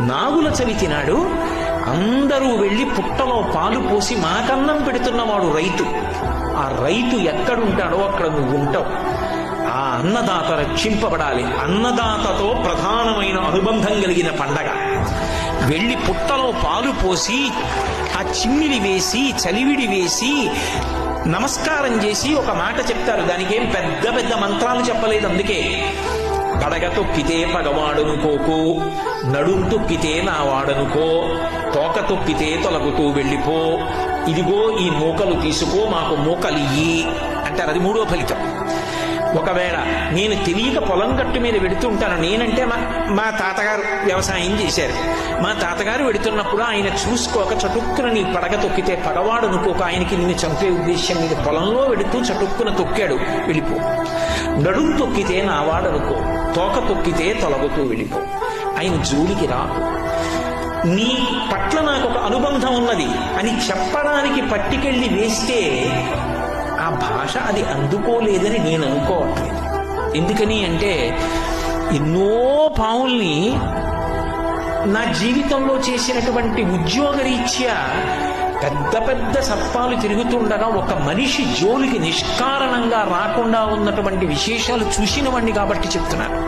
నాగుల చవితినాడు అందరూ వెళ్ళి పుట్టలో పాలు పోసి మాకన్నం పెడుతున్నవాడు రైతు. ఆ రైతు ఎక్కడుంటాడో అక్కడ నువ్వు ఉంటావు. ఆ అన్నదాత రక్షింపబడాలి. అన్నదాతతో ప్రధానమైన అనుబంధం కలిగిన పండగ. వెళ్ళి పుట్టలో పాలు పోసి ఆ చిమ్మిడి వేసి చలివిడి వేసి నమస్కారం చేసి ఒక మాట చెప్తారు. దానికేం పెద్ద పెద్ద మంత్రాలు చెప్పలేదు అందుకే. పడగ తొక్కితే పగవాడనుకోకు నడుం తొక్కితే నా వాడనుకో తోక తొక్కితే తొలగుతూ వెళ్ళిపో. ఇదిగో ఈ మూకలు తీసుకో మాకు మూకలియ్యి అంటారు. అది మూడో ఫలితం. ఒకవేళ నేను తెలియక పొలం గట్టు మీద వెడుతుంటాను నేనంటే మా మా తాతగారు వ్యవసాయం చేశారు. మా తాతగారు వెడుతున్నప్పుడు ఆయన చూసుకోక చటుక్కున నీ పడగ తొక్కితే పగవాడు అనుకోక ఆయనకి నిన్ను చంపే ఉద్దేశం మీద పొలంలో వెడుతూ చటుక్కున తొక్కాడు వెళ్ళిపో. నడుం తొక్కితే నావాడనుకో తోక తొక్కితే తొలగుతూ వెళ్ళిపో. ఆయన జోలికి రా. నీ పట్ల నాకు ఒక అనుబంధం ఉన్నది. అని చెప్పడానికి పట్టికెళ్ళి వేస్తే ఆ భాష అది అందుకోలేదని నేను అనుకోవట్లేదు. ఎందుకని అంటే ఎన్నో పావుల్ని నా జీవితంలో చేసినటువంటి ఉద్యోగరీత్యా పెద్ద పెద్ద సర్పాలు తిరుగుతుండగా ఒక మనిషి జోలికి నిష్కారణంగా రాకుండా ఉన్నటువంటి విశేషాలు చూసిన వాడిని కాబట్టి చెప్తున్నాను.